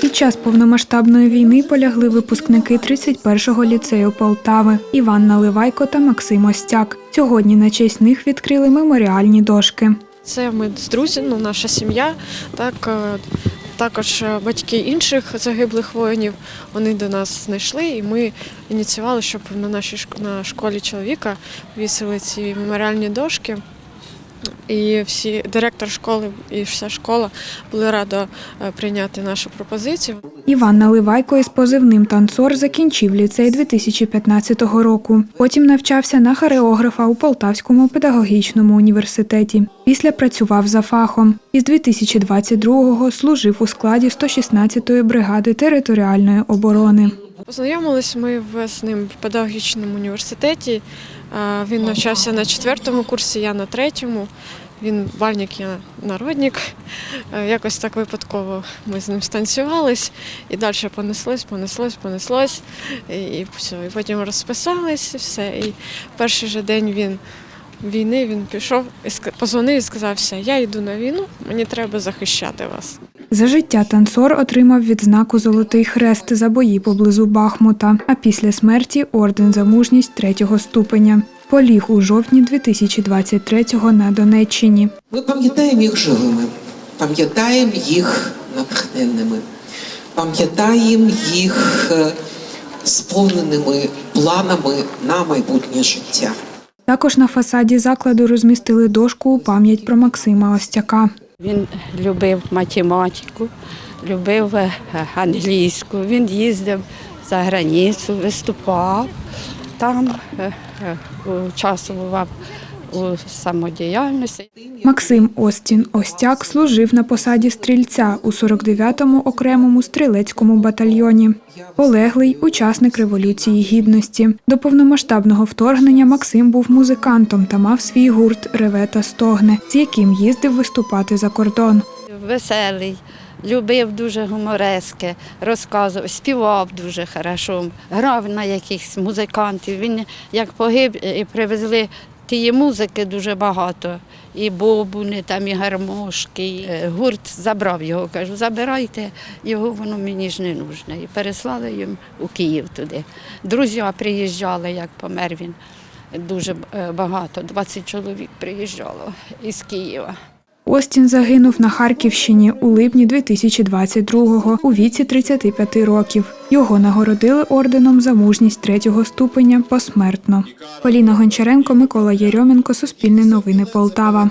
Під час повномасштабної війни полягли випускники 31-го ліцею Полтави Іван Наливайко та Максим Остяк. Сьогодні на честь них відкрили меморіальні дошки. Це ми з друзів, ну, наша сім'я, так е, також е, батьки інших загиблих воїнів. Вони до нас знайшли, і ми ініціювали, щоб на нашій на школі чоловіка вісили ці меморіальні дошки. І всі директор школи і вся школа були рада е, прийняти нашу пропозицію. Іван Наливайко із позивним танцор закінчив ліцей 2015 року. Потім навчався на хореографа у Полтавському педагогічному університеті. Після працював за фахом. Із 2022-го служив у складі 116-ї бригади територіальної оборони. Познайомились ми з ним в педагогічному університеті. Він навчався на четвертому курсі, я на третьому. Він бальник, я народник. Е, Якось так випадково ми з ним станцювались і далі понеслось, понеслось, понеслось. І, все. І потім розписались, і все. І перший же день він війни він пішов і позвонив і сказав, все, я йду на війну, мені треба захищати вас. За життя танцор отримав відзнаку Золотий хрест за бої поблизу Бахмута, а після смерті орден за мужність третього ступеня. Поліг у жовтні 2023-го на Донеччині. Ми пам'ятаємо їх живими, пам'ятаємо їх натхненними, пам'ятаємо їх е, сповненими планами на майбутнє життя. Також на фасаді закладу розмістили дошку у пам'ять про Максима Остяка. Він любив математику, любив е, англійську. Він їздив за границю, виступав там, е, е, участвував у самодіяльності. Максим Остін Остяк служив на посаді стрільця у 49-му окремому стрілецькому батальйоні. Полеглий учасник Революції Гідності. До повномасштабного вторгнення Максим був музикантом та мав свій гурт Реве та стогне, з яким їздив виступати за кордон. Веселий, любив дуже гуморески, розказував, співав дуже хорошо, грав на якихось музикантів. Він як погиб і привезли тієї музики дуже багато. І бобуни, там, і гармошки. І, е, Гурт забрав його, кажу, забирайте його, воно мені ж не нужне. І переслали їм у Київ туди. Друзі приїжджали, як помер він. Дуже е, багато, 20 чоловік приїжджало із Києва. Остін загинув на Харківщині у липні 2022-го у віці 35 років. Його нагородили орденом за мужність третього ступеня посмертно. Поліна Гончаренко, Микола Єрьоменко, Суспільне новини Полтава.